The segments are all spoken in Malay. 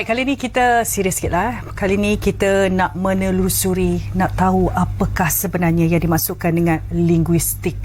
Baik, kali ni kita serius sikit lah. Kali ni kita nak menelusuri, nak tahu apakah sebenarnya yang dimasukkan dengan linguistik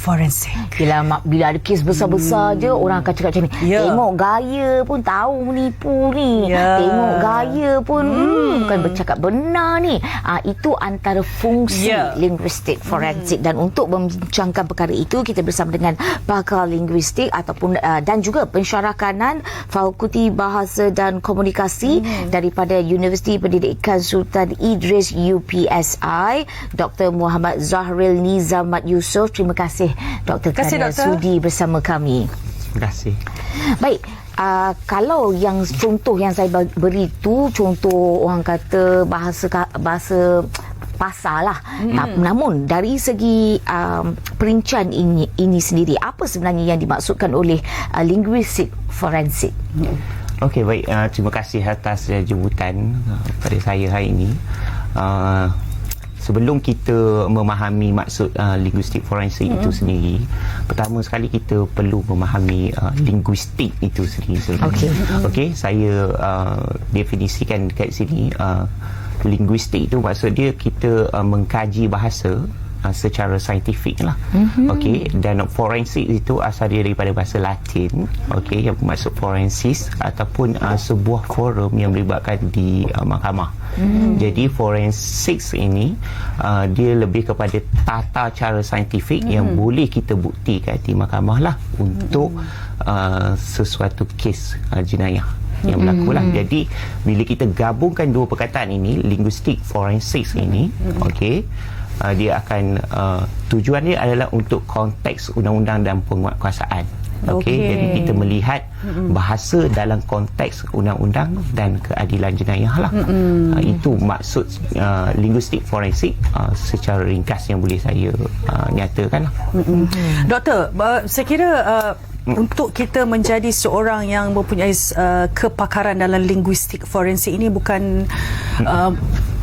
forensik. Bila, bila ada kes besar-besar hmm. je orang akan cakap macam ni. Ya. Tengok gaya pun tahu menipu ni. Ya. Tengok gaya pun hmm. Hmm, bukan bercakap benar ni. Ah itu antara fungsi Ya. linguistik forensik dan untuk membincangkan perkara itu kita bersama dengan pakar linguistik ataupun uh, dan juga pensyarakanan Fakulti Bahasa dan Komunikasi daripada Universiti Pendidikan Sultan Idris UPSI Dr. Muhammad Zahril Nizamat Yusof. Terima kasih Dr. Terima kasih, kerana Doktor. sudi bersama kami. Terima kasih. Baik, uh, kalau yang contoh yang saya beri tu contoh orang kata bahasa bahasa pasar lah. Hmm. Namun dari segi um, perincian ini ini sendiri apa sebenarnya yang dimaksudkan oleh uh, linguistik forensik? Okey, baik. Uh, terima kasih atas uh, jemputan uh, pada saya hari ini. Uh, sebelum kita memahami maksud uh, linguistik forensik mm-hmm. itu sendiri, pertama sekali kita perlu memahami uh, linguistik itu sendiri. sebenarnya. Okey. Okey, saya uh, definisikan dekat sini uh, linguistik itu maksud dia kita uh, mengkaji bahasa uh, secara saintifik lah. Mm-hmm. Okey dan forensik itu asal dia daripada bahasa Latin, okey yang bermaksud forensis ataupun uh, sebuah forum yang melibatkan di uh, mahkamah. Mm. Jadi forensik ini uh, dia lebih kepada tata cara saintifik mm. yang boleh kita buktikan di mahkamah lah untuk mm. uh, sesuatu kes uh, jenayah yang berlaku lah. Jadi bila kita gabungkan dua perkataan ini, linguistik forensik ini, okey, uh, dia akan uh, tujuan dia adalah untuk konteks undang-undang dan penguatkuasaan. Okey, Okey. jadi kita melihat bahasa dalam konteks undang-undang dan keadilan jenayah lah. Uh, itu maksud uh, linguistik forensik uh, secara ringkas yang boleh saya uh, nyatakan lah. Doktor, uh, saya kira uh, untuk kita menjadi seorang yang mempunyai uh, kepakaran dalam linguistik forensik ini bukan uh,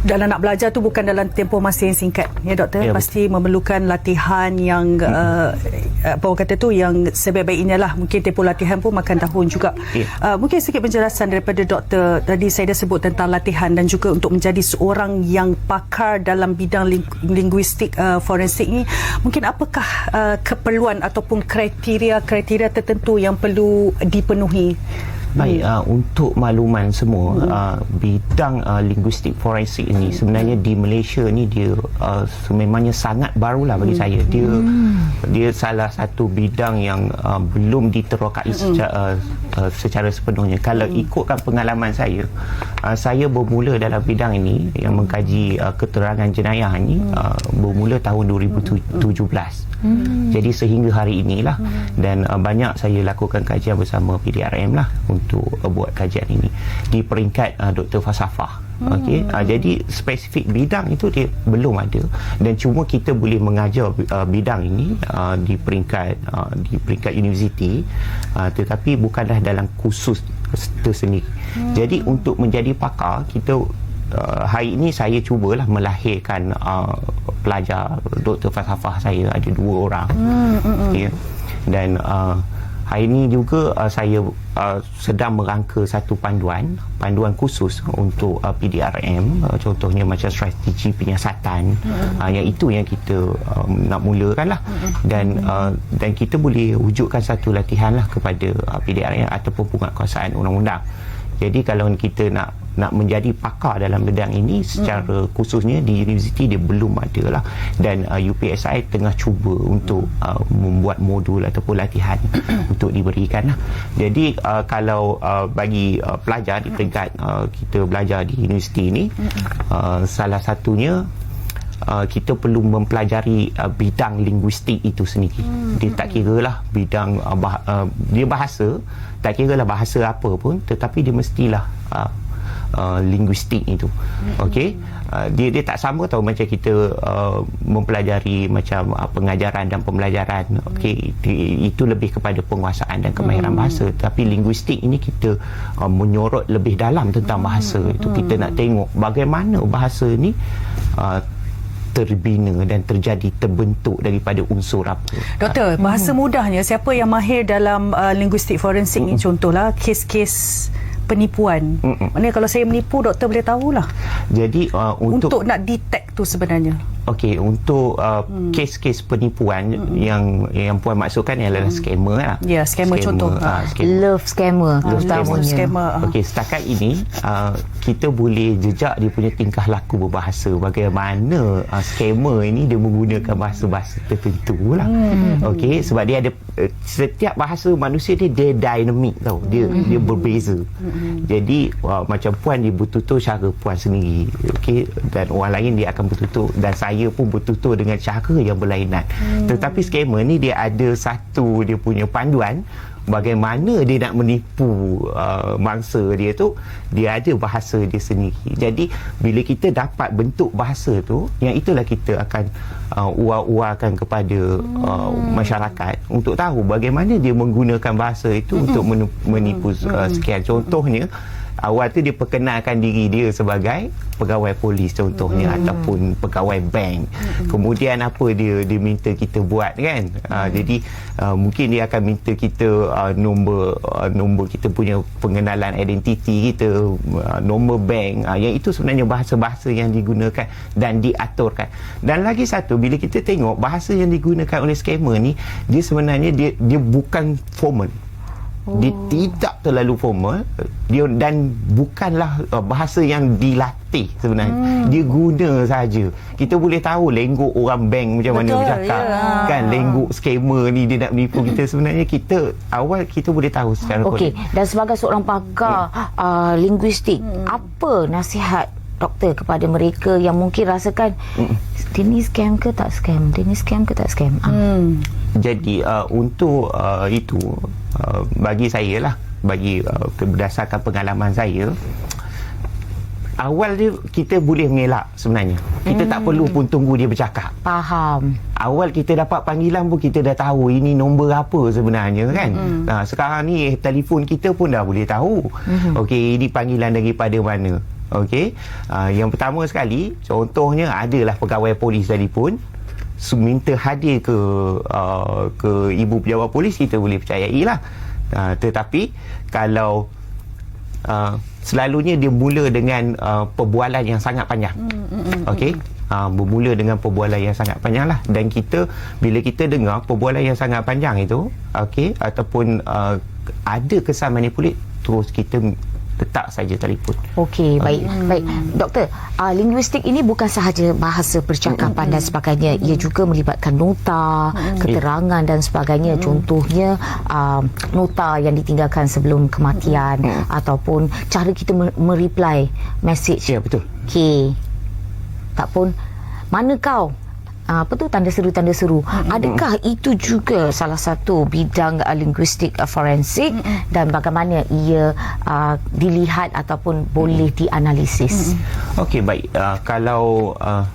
dalam nak belajar tu bukan dalam tempoh masa yang singkat. Ya doktor? Ya, pasti memerlukan latihan yang uh, apa orang kata tu yang sebaik-baiknya lah. Mungkin tempoh latihan pun makan tahun juga. Ya. uh, mungkin sedikit penjelasan daripada doktor tadi saya dah sebut tentang latihan dan juga untuk menjadi seorang yang pakar dalam bidang ling- linguistik uh, forensik ni. Mungkin apakah uh, keperluan ataupun kriteria-kriteria tertentu yang perlu dipenuhi Baik, uh, untuk makluman semua, uh, bidang uh, linguistik forensik ini sebenarnya di Malaysia ni dia uh, sememangnya sangat barulah bagi saya. Dia dia salah satu bidang yang uh, belum diterokai secara, uh, uh, secara sepenuhnya. Kalau ikutkan pengalaman saya, uh, saya bermula dalam bidang ini yang mengkaji uh, keterangan jenayah ini uh, bermula tahun 2017. Hmm. Jadi sehingga hari inilah hmm. dan uh, banyak saya lakukan kajian bersama PDRM lah untuk uh, buat kajian ini di peringkat uh, doktor falsafah. Hmm. Okey, uh, jadi spesifik bidang itu dia belum ada dan cuma kita boleh mengajar uh, bidang ini uh, di peringkat uh, di peringkat universiti uh, tetapi bukanlah dalam kursus tersendiri. Hmm. Jadi untuk menjadi pakar kita uh, hari ini saya cubalah melahirkan uh, pelajar doktor falsafah saya ada dua orang mm, mm, mm. Yeah. dan uh, hari ini juga uh, saya uh, sedang merangka satu panduan panduan khusus untuk uh, PDRM uh, contohnya macam strategi penyiasatan mm. uh, yang itu yang kita um, nak mulakan lah. Dan uh, dan kita boleh wujudkan satu latihan lah kepada uh, PDRM ataupun penguatkuasaan undang-undang. Jadi kalau kita nak nak menjadi pakar dalam bidang ini secara hmm. khususnya di universiti dia belum ada lah dan uh, UPSI tengah cuba untuk uh, membuat modul ataupun latihan untuk diberikan lah. Jadi uh, kalau uh, bagi uh, pelajar di peringkat uh, kita belajar di universiti ini uh, salah satunya Uh, kita perlu mempelajari uh, bidang linguistik itu sendiri. Hmm. Dia tak kira lah bidang uh, bah, uh, dia bahasa, tak kira lah bahasa apa pun, tetapi dia mestilah uh, uh, linguistik itu. Okey. Uh, dia dia tak sama tau macam kita uh, mempelajari macam uh, pengajaran dan pembelajaran. Okey, Di- itu lebih kepada penguasaan dan kemahiran hmm. bahasa. Tapi linguistik ini kita uh, menyorot lebih dalam tentang bahasa. Itu kita nak tengok bagaimana bahasa ni uh, terbina dan terjadi terbentuk daripada unsur apa. Doktor, bahasa mudahnya siapa yang mahir dalam uh, linguistik forensik ni contohlah kes-kes penipuan. Mm-mm. Maknanya kalau saya menipu doktor boleh tahulah. Jadi uh, Untuk, untuk, nak detect tu sebenarnya. Okey untuk uh, kes-kes penipuan yang yang puan maksudkan adalah scammer lah. Ya, scammer contoh. ah, Ha. scammer. Love scammer Ah, love scammer. Ah. Okey, setakat ini uh, kita boleh jejak dia punya tingkah laku berbahasa bagaimana uh, scammer ini dia menggunakan bahasa-bahasa tertentu lah. Hmm. Okey, sebab dia ada uh, setiap bahasa manusia dia dia dinamik tau. Dia hmm. dia berbeza. Hmm. Jadi uh, macam puan dia bertutur cara puan sendiri. Okey, dan orang lain dia akan bertutur dan saya pun bertutur dengan cara yang berlainan. Hmm. Tetapi scammer ni dia ada satu dia punya panduan bagaimana dia nak menipu uh, mangsa dia tu dia ada bahasa dia sendiri. Jadi bila kita dapat bentuk bahasa tu yang itulah kita akan uh, uar-uarkan kepada uh, masyarakat untuk tahu bagaimana dia menggunakan bahasa itu untuk menu- menipu uh, sekian. Contohnya awal tu dia perkenalkan diri dia sebagai pegawai polis contohnya hmm. ataupun pegawai bank hmm. kemudian apa dia dia minta kita buat kan hmm. uh, jadi uh, mungkin dia akan minta kita uh, nombor uh, nombor kita punya pengenalan identiti kita uh, nombor bank uh, yang itu sebenarnya bahasa-bahasa yang digunakan dan diaturkan dan lagi satu bila kita tengok bahasa yang digunakan oleh scammer ni dia sebenarnya dia dia bukan formal dia tidak terlalu formal dia dan bukanlah uh, bahasa yang dilatih sebenarnya hmm. dia guna saja kita boleh tahu lenggok orang bank macam mana Betul, bercakap ya. kan lenggok scammer ni dia nak menipu kita sebenarnya kita awal kita boleh tahu secara Okey, dan sebagai seorang pakar uh, linguistik, apa nasihat doktor kepada mereka yang mungkin rasakan dia ni scam ke tak scam? Dia ni scam ke tak scam? Ah. Hmm. Jadi uh, untuk uh, itu uh, bagi saya lah bagi uh, berdasarkan pengalaman saya awal dia kita boleh mengelak sebenarnya. Kita hmm. tak perlu pun tunggu dia bercakap. Faham. Awal kita dapat panggilan pun kita dah tahu ini nombor apa sebenarnya kan. Hmm. Nah, sekarang ni telefon kita pun dah boleh tahu. Hmm. Okey, ini panggilan daripada mana. Okey. Uh, yang pertama sekali contohnya adalah pegawai polis telefon minta hadir ke uh, ke ibu pejabat polis kita boleh percayai lah. Uh, tetapi kalau uh, selalunya dia mula dengan uh, perbualan yang sangat panjang. Okey. Uh, bermula dengan perbualan yang sangat panjang lah dan kita bila kita dengar perbualan yang sangat panjang itu okey ataupun uh, ada kesan manipulate terus kita letak saja telefon Okey, baik. Baik. Doktor, uh, linguistik ini bukan sahaja bahasa percakapan dan sebagainya. Ia juga melibatkan nota, keterangan dan sebagainya. Contohnya uh, nota yang ditinggalkan sebelum kematian ataupun cara kita me- mereply message. ya betul Okey. Tak pun mana kau? Ah, apa tu? Tanda seru tanda seru. Adakah itu juga salah satu bidang uh, linguistik uh, forensik? Dan bagaimana ia uh, dilihat ataupun boleh dianalisis? Okey baik. Uh, kalau uh,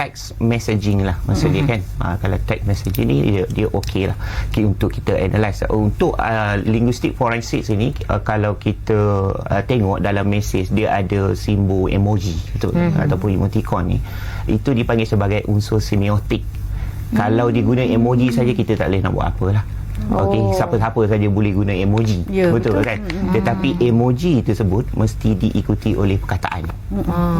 text messaging lah. Maksudnya mm-hmm. kan? Uh, kalau text messaging ni dia, dia okey lah. Okay, untuk kita analyse. Untuk uh, linguistik forensik ini uh, kalau kita uh, tengok dalam message dia ada simbol emoji betul? Mm-hmm. ataupun emoticon ni. Itu dipanggil sebagai unsur semiotik. Kalau dia guna emoji saja kita tak boleh nak buat apa lah Okey, Oh. siapa-siapa saja boleh guna emoji. Ya, betul, betul. kan? Tetapi emoji tersebut mesti diikuti oleh perkataan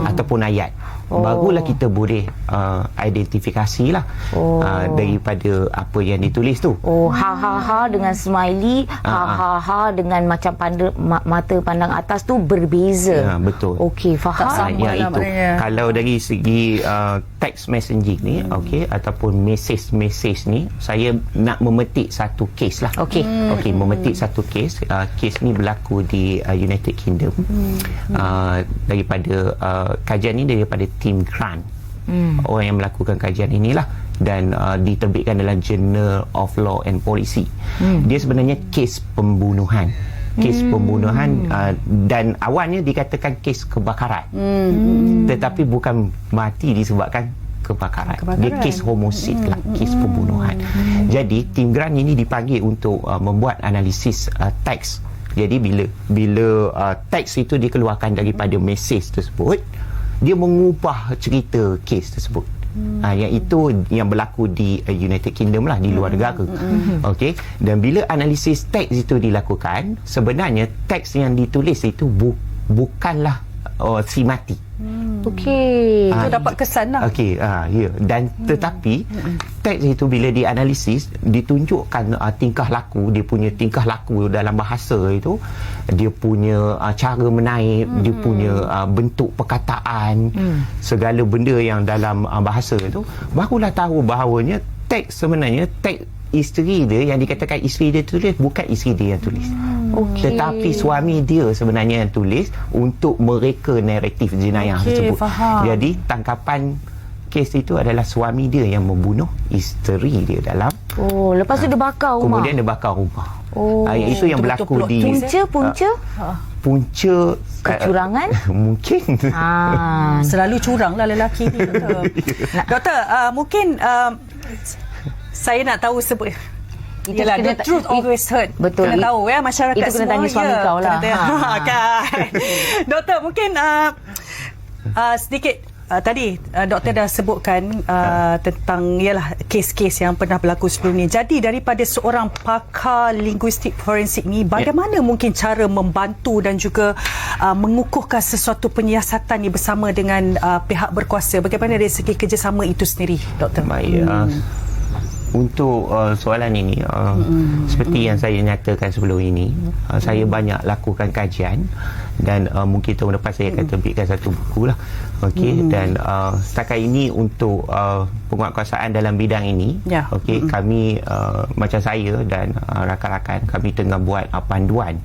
ataupun ayat. Oh. Barulah kita boleh uh, identifikasi lah Oh. uh, daripada apa yang ditulis tu. Oh, ha ha ha dengan smiley, ha ha ha dengan macam panda, ma- mata pandang atas tu berbeza. Ya, betul. Okey, Tak faham. sama. yang lah itu. maknanya. Kalau dari segi uh, text messaging ni, Hmm. okey, ataupun message-message ni, saya nak memetik satu kes lah. Okey. Okey, memetik satu kes. Uh, kes ni berlaku di uh, United Kingdom. Uh, daripada uh, kajian ni daripada tim Grant. Orang yang melakukan kajian inilah dan uh, diterbitkan dalam Journal of Law and Policy. Dia sebenarnya kes pembunuhan. Kes pembunuhan uh, dan awalnya dikatakan kes kebakaran. Tetapi bukan mati disebabkan kebakaran. Kebakaran. Dia kes homosid lah, kes pembunuhan. Jadi tim Grant ini dipanggil untuk uh, membuat analisis uh, teks. Jadi bila bila uh, teks itu dikeluarkan daripada mesej tersebut, dia mengubah cerita kes tersebut. Hmm. Uh, yang itu yang berlaku di uh, United Kingdom lah di luar negara. Hmm. Okey. Dan bila analisis teks itu dilakukan, sebenarnya teks yang ditulis itu bu- bukanlah uh, si mati. Okey. Itu Ah, dapat kesan lah. Okey, ah ya. Dan tetapi teks itu bila dianalisis ditunjukkan uh, tingkah laku, dia punya tingkah laku dalam bahasa itu, dia punya uh, cara menaip, dia punya uh, bentuk perkataan, segala benda yang dalam uh, bahasa itu, barulah tahu bahawanya teks sebenarnya teks isteri dia yang dikatakan isteri dia tulis bukan isteri dia yang tulis. Okey. Tetapi suami dia sebenarnya yang tulis untuk mereka naratif jenayah Okey, tersebut. faham. Jadi tangkapan kes itu adalah suami dia yang membunuh isteri dia dalam Oh, lepas tu dia bakar rumah. kemudian dia bakar rumah. Oh. Yang itu yang berlaku di punca punca. punca Kecurangan? mungkin. Ah. Selalu curang lah lelaki ni doktor. doktor, uh, mungkin uh, saya nak tahu sebut Itu Yelah, the truth i- always hurt. Betul. Kena tahu ya masyarakat itu kena semua. tanya suami ya, kau lah. kena tanya. Ha. kan. Doktor, mungkin uh, uh, sedikit uh, tadi uh, doktor dah sebutkan uh, tentang ialah kes-kes yang pernah berlaku sebelum ni. Jadi daripada seorang pakar linguistik forensik ni bagaimana mungkin cara membantu dan juga uh, mengukuhkan sesuatu penyiasatan ni bersama dengan uh, pihak berkuasa? Bagaimana dari segi kerjasama itu sendiri, doktor? Baik. Uh, untuk uh, soalan ini uh, seperti yang saya nyatakan sebelum ini uh, saya banyak lakukan kajian dan uh, mungkin tahun depan saya akan terbitkan satu buku lah okey dan uh, setakat ini untuk uh, penguatkuasaan dalam bidang ini Ya. okey kami uh, macam saya dan uh, rakan-rakan kami tengah buat uh, panduan.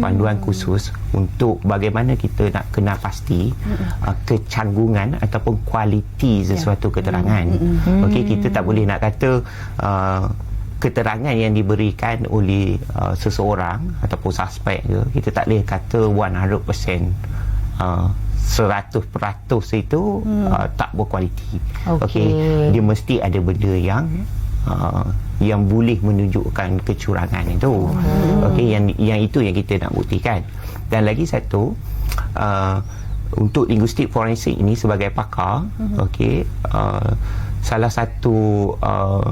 Panduan khusus untuk bagaimana kita nak kenal pasti uh, kecanggungan ataupun kualiti sesuatu keterangan. Okey kita tak boleh nak kata uh, keterangan yang diberikan oleh uh, seseorang ataupun suspek ke kita tak boleh kata 100% uh, 100% itu uh, tak berkualiti. Okey. dia mesti ada benda yang uh, yang boleh menunjukkan kecurangan itu. Okey? Yang yang itu yang kita nak buktikan. Dan lagi satu uh, untuk linguistik forensik ini sebagai pakar okey uh, salah satu uh,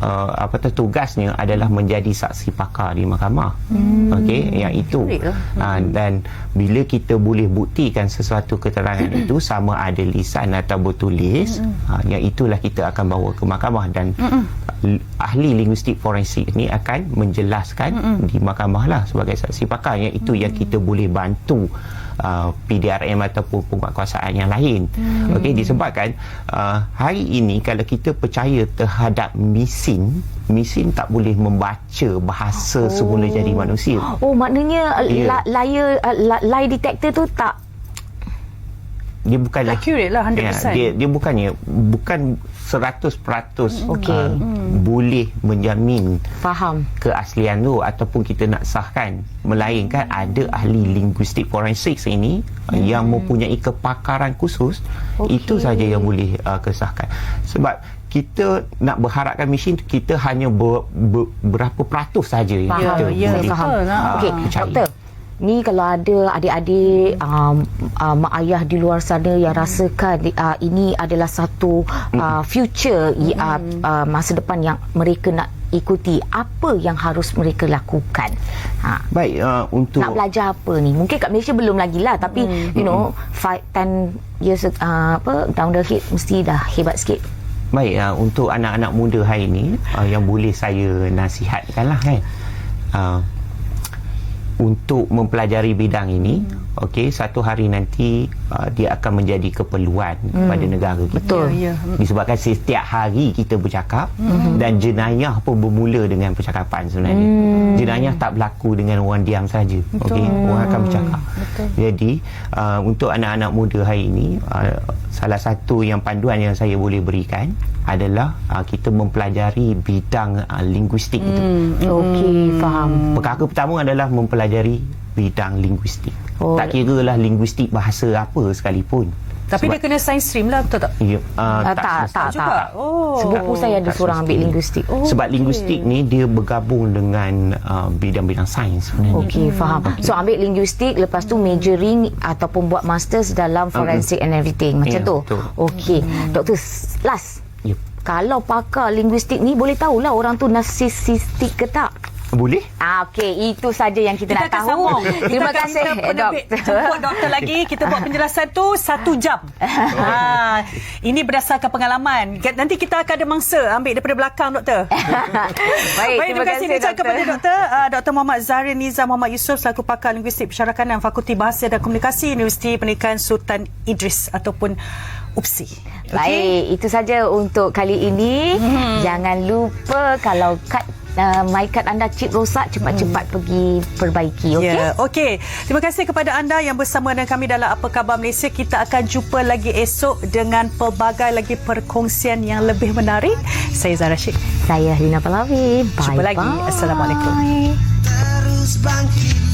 uh, apa tu tugasnya adalah menjadi saksi pakar di mahkamah. Hmm. Okey, yang itu. Lah. Uh, dan bila kita boleh buktikan sesuatu keterangan itu sama ada lisan atau bertulis, uh, yang itulah kita akan bawa ke mahkamah dan l- ahli linguistik forensik ini akan menjelaskan di mahkamah lah sebagai saksi pakar yang itu yang kita boleh bantu uh, PDRM ataupun penguatkuasaan yang lain. Hmm. Okey disebabkan uh, hari ini kalau kita percaya terhadap mesin, mesin tak boleh membaca bahasa oh. semula jadi manusia. Oh, maknanya uh, Ya. la- liar uh, la- lie detector tu tak Dia bukanlah Accurate lah, 100%. Ya, dia dia bukannya bukan 100% Okey. uh, boleh menjamin faham. keaslian tu ataupun kita nak sahkan melainkan ada ahli linguistik forensik ini hmm. yang mempunyai kepakaran khusus Okey. itu saja yang boleh uh, kesahkan sebab kita nak berharapkan mesin kita hanya ber, ber, berapa peratus saja yang Faham. kita ya, boleh faham. betul lah. ah, Okey, percaya. doktor. Ni kalau ada adik-adik um, uh, mak ayah di luar sana yang rasakan uh, ini adalah satu uh, future uh, uh, masa depan yang mereka nak ikuti, apa yang harus mereka lakukan? Ha. baik uh, untuk Nak belajar apa ni? Mungkin kat Malaysia belum lagi lah tapi you know 5 10 years uh, apa down the head mesti dah hebat sikit. Baik, uh, untuk anak-anak muda hari ini uh, yang boleh saya nasihatkan lah kan. Uh, untuk mempelajari bidang ini, okey, satu hari nanti uh, dia akan menjadi keperluan kepada negara kita. Betul. Ya, ya. Disebabkan setiap hari kita bercakap dan jenayah pun bermula dengan percakapan sebenarnya. Jenayah tak berlaku dengan orang diam saja. Okey, orang akan bercakap. Jadi, uh, untuk anak-anak muda hari ini, uh, salah satu yang panduan yang saya boleh berikan adalah uh, kita mempelajari bidang uh, linguistik itu. Okey, faham. Perkara pertama adalah mempelajari bidang linguistik. Oh. Tak kira lah linguistik bahasa apa sekalipun. Tapi Sebab- dia kena science stream lah betul tak? Ya, uh, Ah, tak, tak, juga. tak. Oh. Sepupu saya ada Tak seorang ambil linguistik. Oh, Sebab linguistik ni dia bergabung dengan uh, bidang-bidang sains sebenarnya. Okey, faham. So ambil linguistik lepas tu majoring ataupun buat masters dalam forensic and everything. Macam Ya, tu. Okey. Doktor, last. Ya. Kalau pakar linguistik ni boleh tahulah orang tu narsisistik ke tak? Boleh? Ah, okey, itu saja yang kita, Kita nak tahu. sambung. Terima kita kasih, penerbit doktor. Jemput doktor lagi. Kita buat penjelasan tu satu jam. ha, ini berdasarkan pengalaman. Nanti kita akan ada mangsa ambil daripada belakang, doktor. Baik, Baik, terima kasih diucapkan kepada doktor uh, Dr. Muhammad Zahrin Nizam Muhammad Yusof selaku pakar linguistik persyarakanan Fakulti Bahasa dan Komunikasi Universiti Pendidikan Sultan Idris ataupun UPSI. Baik, itu saja untuk kali ini. Hmm. Jangan lupa kalau kad uh, my card anda chip rosak cepat-cepat pergi perbaiki, okey? Ya, okey. Terima kasih kepada anda yang bersama dengan kami dalam Apa Khabar Malaysia. Kita akan jumpa lagi esok dengan pelbagai lagi perkongsian yang lebih menarik. Saya Zara Syed. Saya Lina Palawi. Bye. Jumpa lagi. Assalamualaikum. Bye. terus bangkit